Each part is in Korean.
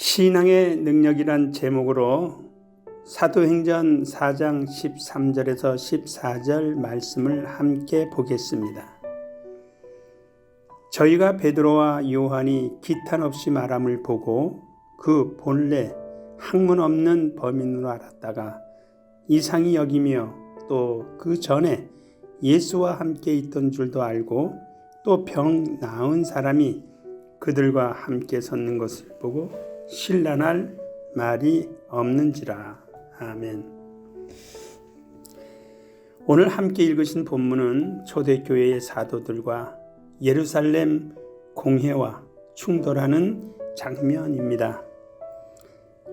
신앙의 능력이란 제목으로 사도행전 4장 13절에서 14절 말씀을 함께 보겠습니다. 저희가 베드로와 요한이 기탄 없이 말함을 보고 그 본래 학문 없는 범인으로 알았다가 이상히 여기며 또 그 전에 예수와 함께 있던 줄도 알고 또 병 나은 사람이 그들과 함께 섰는 것을 보고 신란할 말이 없는지라. 아멘. 오늘 함께 읽으신 본문은 초대교회의 사도들과 예루살렘 공회와 충돌하는 장면입니다.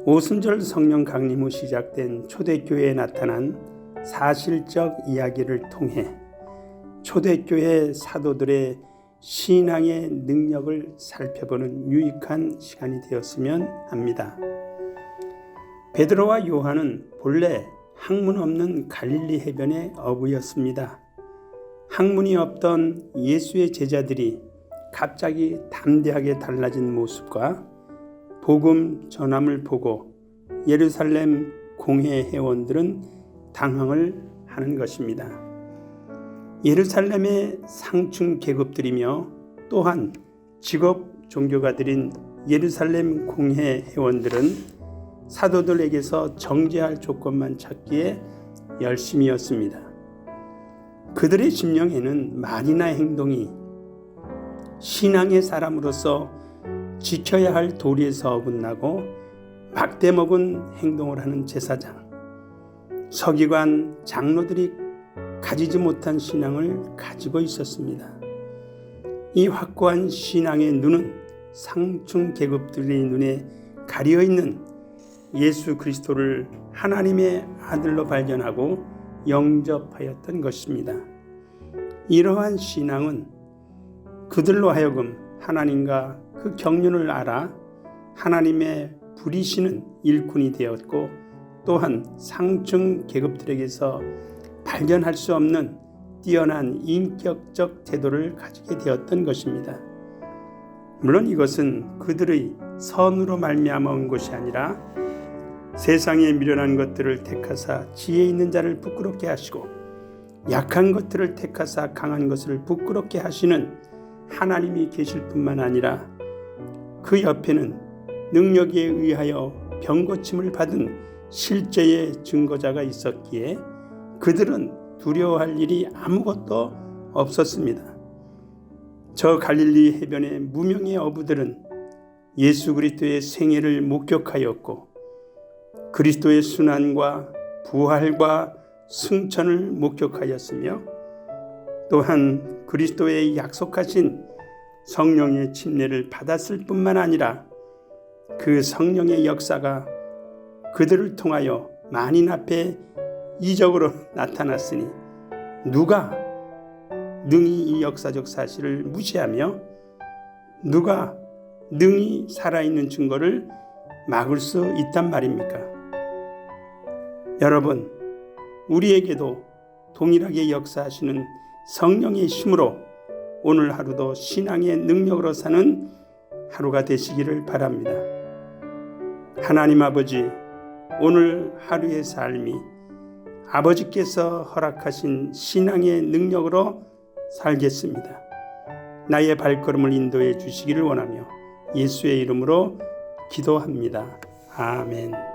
오순절 성령 강림 후 시작된 초대교회에 나타난 사실적 이야기를 통해 초대교회 사도들의 신앙의 능력을 살펴보는 유익한 시간이 되었으면 합니다. 베드로와 요한은 본래 학문 없는 갈릴리 해변의 어부였습니다. 학문이 없던 예수의 제자들이 갑자기 담대하게 달라진 모습과 복음 전함을 보고 예루살렘 공회 회원들은 당황을 하는 것입니다. 예루살렘의 상층 계급들이며 또한 직업 종교가들인 예루살렘 공회 회원들은 사도들에게서 정죄할 조건만 찾기에 열심이었습니다. 그들의 심령에는 말이나 행동이 신앙의 사람으로서 지켜야 할 도리에서 어긋나고 막대먹은 행동을 하는 제사장, 서기관, 장로들이 가지지 못한 신앙을 가지고 있었습니다. 이 확고한 신앙의 눈은 상층 계급들의 눈에 가려 있는 예수 그리스도를 하나님의 아들로 발견하고 영접하였던 것입니다. 이러한 신앙은 그들로 하여금 하나님과 그 경륜을 알아 하나님의 부리시는 일꾼이 되었고 또한 상층 계급들에게서 발견할 수 없는 뛰어난 인격적 태도를 가지게 되었던 것입니다. 물론 이것은 그들의 선으로 말미암아 온 것이 아니라 세상에 미련한 것들을 택하사 지혜 있는 자를 부끄럽게 하시고 약한 것들을 택하사 강한 것을 부끄럽게 하시는 하나님이 계실 뿐만 아니라 그 옆에는 능력에 의하여 병고침을 받은 실제의 증거자가 있었기에 그들은 두려워할 일이 아무것도 없었습니다. 저 갈릴리 해변의 무명의 어부들은 예수 그리스도의 생애를 목격하였고 그리스도의 순환과 부활과 승천을 목격하였으며 또한 그리스도의 약속하신 성령의 침례를 받았을 뿐만 아니라 그 성령의 역사가 그들을 통하여 만인 앞에 이적으로 나타났으니 누가 능히 이 역사적 사실을 무시하며 누가 능히 살아있는 증거를 막을 수 있단 말입니까? 여러분, 우리에게도 동일하게 역사하시는 성령의 힘으로 오늘 하루도 신앙의 능력으로 사는 하루가 되시기를 바랍니다. 하나님 아버지, 오늘 하루의 삶이 아버지께서 허락하신 신앙의 능력으로 살겠습니다. 나의 발걸음을 인도해 주시기를 원하며 예수의 이름으로 기도합니다. 아멘.